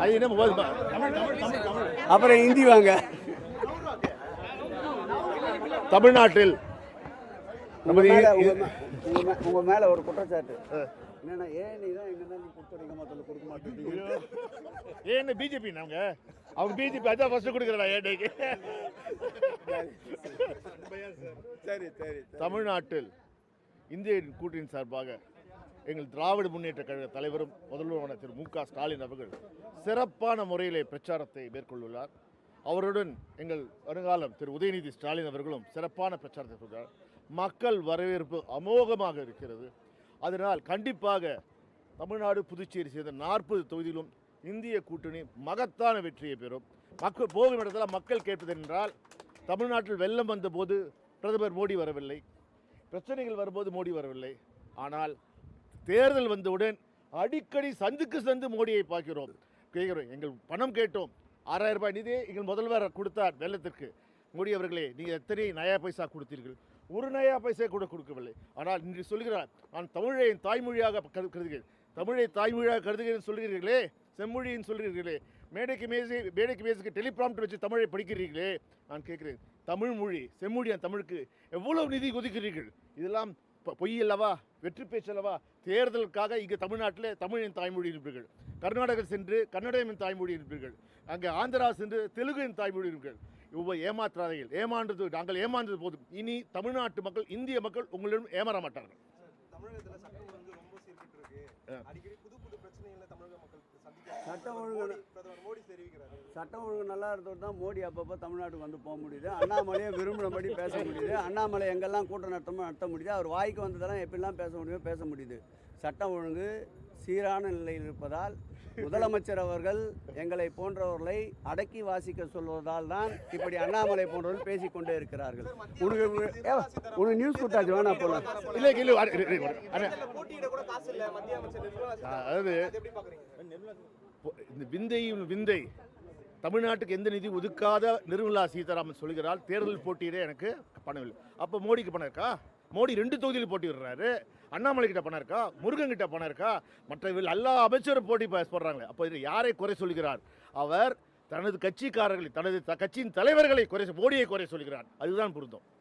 அது என்ன அப்புறம் ஹிந்தி வாங்க. தமிழ்நாட்டில் நமது உங்க மேல ஒரு குற்றச்சாட்டு. என்னன்னா ஏன் நீ தான் எங்க தான் நீ கொடுத்துறீங்க மொத்தத்தில் கொடுக்க மாட்டேங்கிறீங்க ஏன்னு பிஜேபி அவங்க? அவங்க பிஜேபி அதான் ஃபர்ஸ்ட் கொடுக்குறா ஏடைக்கு சரி சரி. தமிழ்நாட்டில் இந்திய கூட்டணியின் சார்பாக எங்கள் திராவிட முன்னேற்ற கழக தலைவரும் முதல்வருமான திரு மு க ஸ்டாலின் அவர்கள் சிறப்பான முறையிலே பிரச்சாரத்தை மேற்கொண்டுள்ளார். அவருடன் எங்கள் வருங்காலம் திரு உதயநிதி ஸ்டாலின் அவர்களும் சிறப்பான பிரச்சாரத்தை செய்கிறார் மக்கள் வரவேற்பு அமோகமாக இருக்கிறது. அதனால் கண்டிப்பாக தமிழ்நாடு புதுச்சேரி சேர்ந்த நாற்பது தொகுதியிலும் இந்திய கூட்டணி மகத்தான வெற்றியை பெறும். மக்கள் போகும் இடத்துல மக்கள் கேட்பது என்றால் தமிழ்நாட்டில் வெள்ளம் வந்தபோது பிரதமர் மோடி வரவில்லை. பிரச்சனைகள் வரும்போது மோடி வரவில்லை. ஆனால் தேர்தல் வந்தவுடன் அடிக்கடி சந்துக்கு சந்து மோடியை பார்க்கிறோம். கேட்கிறோம் எங்கள் பணம் கேட்டோம். ஆறாயிரம் ரூபாய் நிதி எங்கள் முதல்வர் கொடுத்தார் வெள்ளத்திற்கு. மோடி அவர்களே நீங்கள் எத்தனை நயா பைசா கொடுத்தீர்கள்? ஒரு நயா பைசா கூட கொடுக்கவில்லை. ஆனால் இன்று சொல்கிறார் நான் தமிழை என் தாய்மொழியாக கருதுகிறேன். தமிழை தாய்மொழியாக கருதுகிறேன் சொல்கிறீர்களே செம்மொழின்னு சொல்கிறீர்களே மேடைக்கு மேசை மேடைக்கு மேசுக்கு டெலிபிராம்ட் வச்சு தமிழை படிக்கிறீர்களே நான் கேட்குறேன் தமிழ் மொழி செம்மொழியான் தமிழுக்கு எவ்வளவு நிதி ஒதுக்கிறீர்கள்? இதெல்லாம் பொய் அல்லவா வெற்றி பேச்சு அல்லவா தேர்தலுக்காக இங்கே தமிழ்நாட்டில் தமிழின் தாய்மொழி இருப்பீர்கள். கர்நாடகா சென்று கன்னடமின் தாய்மொழி இருப்பீர்கள். அங்கே ஆந்திரா சென்று தெலுங்கின் தாய்மொழி இருப்பீர்கள். இவ்வளவு ஏமாற்றாதைகள் ஏமாந்தது நாங்கள் ஏமாந்தது போதும். இனி தமிழ்நாட்டு மக்கள் இந்திய மக்கள் உங்களிடம் ஏமாற மாட்டார்கள். இருக்கு அடிக்கடி புது புது பிரச்சனைகளை தமிழக மக்கள் சந்திக்கிறாங்க. சட்டம் ஒழுங்கு பிரதமர் மோடி தெரிவிக்கிறாரு சட்டம் ஒழுங்கு நல்லா இருந்தது தான் மோடி அப்பப்போ தமிழ்நாட்டுக்கு வந்து போக முடியுது. அண்ணாமலையை விரும்பினபடி பேச முடியுது. அண்ணாமலை எங்கெல்லாம் கூட்டம் நடத்தமோ நடத்த முடியுது. அவர் வாய்க்கு வந்ததெல்லாம் எப்படிலாம் பேச முடியுமோ பேச முடியுது. சட்டம் ஒழுங்கு சீரான நிலையில் இருப்பதால் முதலமைச்சர் அவர்கள் எங்களை போன்றவர்களை அடக்கி வாசிக்க சொல்வதால் தான் இப்படி அண்ணாமலை போன்றவர்கள் பேசிக்கொண்டே இருக்கிறார்கள். உனக்கு உனக்கு நியூஸ் கொடுத்தாச்சு வேணா போலாம். இல்லை இல்லை. அதாவது அது எப்படி பாக்குறீங்க? பொ- இந்த விந்தையும் விந்தை. தமிழ்நாட்டுக்கு எந்த நிதி ஒதுக்காத நிர்மலா சீதாராமன் சொல்கிறால் தேர்தல் போட்டியிட எனக்கு பணம் இல்லை. அப்போ மோடிக்கு பணம் இருக்கா? மோடி ரெண்டு தொகுதியில் போட்டி விடுறாரு அண்ணாமலை கிட்ட பணம் இருக்கா? முருகன் கிட்ட பணம் இருக்கா? மற்ற எல்லா அமைச்சரும் போட்டி ப- போடுறாங்களே. அப்போ இதில் யாரை குறை சொல்கிறார்? அவர் தனது கட்சிக்காரர்களை தனது த- கட்சியின் தலைவர்களை குறை மோடியை குறை சொல்கிறார். அதுதான் பொருந்தும்.